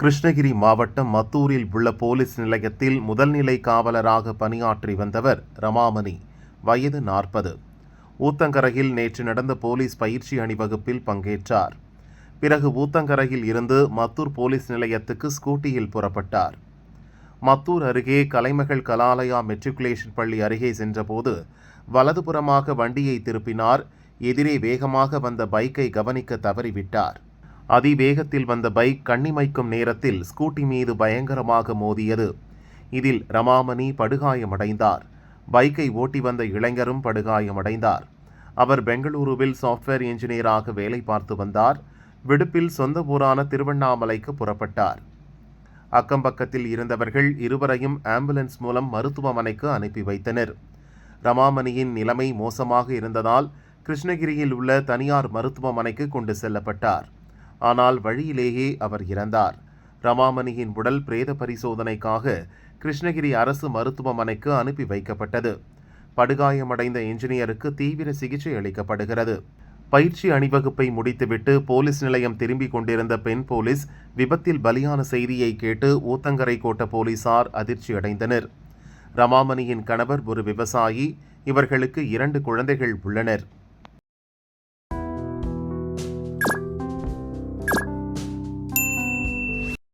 கிருஷ்ணகிரி மாவட்டம் மத்தூரில் உள்ள போலீஸ் நிலையத்தில் முதல்நிலை காவலராக பணியாற்றி வந்தவர் ரமாமணி வயது நாற்பது. ஊத்தங்கரையில் நேற்று நடந்த போலீஸ் பயிற்சி அணிவகுப்பில் பங்கேற்றார். பிறகு ஊத்தங்கரையில் இருந்து மத்தூர் போலீஸ் நிலையத்துக்கு ஸ்கூட்டியில் புறப்பட்டார். மத்தூர் அருகே கலைமகள் கலாலயா மெட்ரிகுலேஷன் பள்ளி அருகே சென்றபோது வலதுபுறமாக வண்டியை திருப்பினார். எதிரே வேகமாக வந்த பைக்கை கவனிக்க தவறிவிட்டார். அதிவேகத்தில் வந்த பைக் கண்ணிமைக்கும் நேரத்தில் ஸ்கூட்டி மீது பயங்கரமாக மோதியது. இதில் ரமாமணி படுகாயமடைந்தார். பைக்கை ஓட்டி வந்த இளைஞரும் படுகாயமடைந்தார். அவர் பெங்களூருவில் சாஃப்ட்வேர் இன்ஜினியராக வேலை பார்த்து வந்தார். விடுப்பில் சொந்த ஊரான திருவண்ணாமலைக்கு புறப்பட்டார். அக்கம்பக்கத்தில் இருந்தவர்கள் இருவரையும் ஆம்புலன்ஸ் மூலம் மருத்துவமனைக்கு அனுப்பி வைத்தனர். ரமாமணியின் நிலைமை மோசமாக இருந்ததால் கிருஷ்ணகிரியில் உள்ள தனியார் மருத்துவமனைக்கு கொண்டு செல்லப்பட்டார். ஆனால் வழியிலேயே அவர் இறந்தார். ரமாமணியின் உடல் பிரேத பரிசோதனைக்காக கிருஷ்ணகிரி அரசு மருத்துவமனைக்கு அனுப்பி வைக்கப்பட்டது. படுகாயமடைந்த இன்ஜினியருக்கு தீவிர சிகிச்சை அளிக்கப்படுகிறது. பயிற்சி அணிவகுப்பை முடித்துவிட்டு போலீஸ் நிலையம் திரும்பிக் கொண்டிருந்த பெண் போலீஸ் விபத்தில் பலியான செய்தியை கேட்டு ஊத்தங்கரை கோட்ட போலீசார் அதிர்ச்சியடைந்தனர் ரமாமணியின் கணவர் ஒரு விவசாயி. இவர்களுக்கு இரண்டு குழந்தைகள் உள்ளனர்.